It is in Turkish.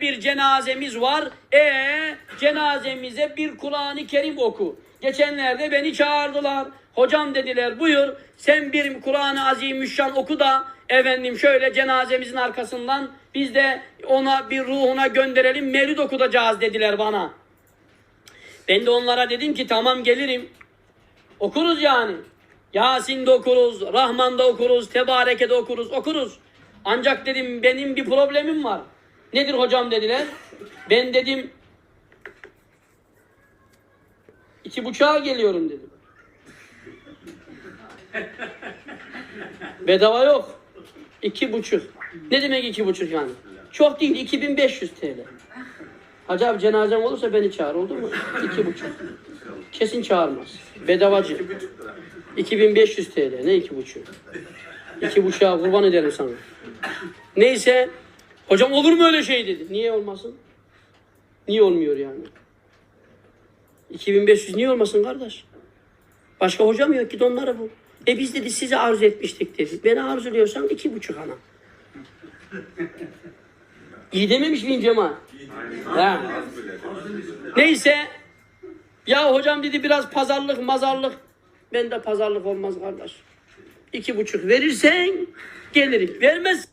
bir cenazemiz var. E cenazemize bir Kur'an-ı Kerim oku. Geçenlerde beni çağırdılar. Hocam dediler buyur sen bir Kur'an-ı Azimüşşan oku da efendim şöyle cenazemizin arkasından biz de ona bir ruhuna gönderelim mevlid okutacağız dediler bana. Ben de onlara dedim ki tamam gelirim. Okuruz yani. Yasin'de okuruz, Rahman'da okuruz, Tebareke'de okuruz, okuruz. Ancak dedim benim bir problemim var. Nedir hocam dediler. Ben dedim iki buçuğa geliyorum dedim. Bedava yok. İki buçuk. Ne demek iki buçuk yani? Çok değil 2500 TL. Hacı abi cenazem olursa beni çağır oldu mu? İki buçuk. Kesin çağırmaz. Bedavacı. 2500 TL. Ne iki buçuk? İki buçuğa kurban ederim sana. Neyse. Hocam olur mu öyle şey dedi. Niye olmasın? Niye olmuyor yani? 2500 niye olmasın kardeş? Başka hocam yok ki onlara bu. E biz dedi size arzu etmiştik dedi. Beni arzuluyorsan iki buçuk ana. İyi dememiş miyim Cemal? Ha. Neyse. Ya hocam dedi biraz pazarlık mazarlık. Ben de pazarlık olmaz kardeş. İki buçuk verirsen gelirim. Vermez